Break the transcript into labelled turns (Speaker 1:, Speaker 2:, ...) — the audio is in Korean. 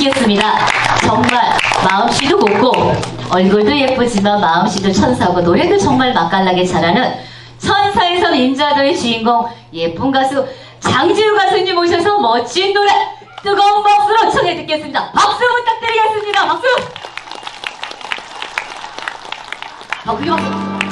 Speaker 1: 모시겠습니다. 정말 마음씨도 곱고 얼굴도 예쁘지만 마음씨도 천사고 노래도 정말 맛깔나게 잘하는 천사에선 인자도의 주인공 예쁜 가수 장지우 가수님 오셔서 멋진 노래 뜨거운 박수로 청해 듣겠습니다. 박수 부탁드리겠습니다. 박수! 어, 박수 박수!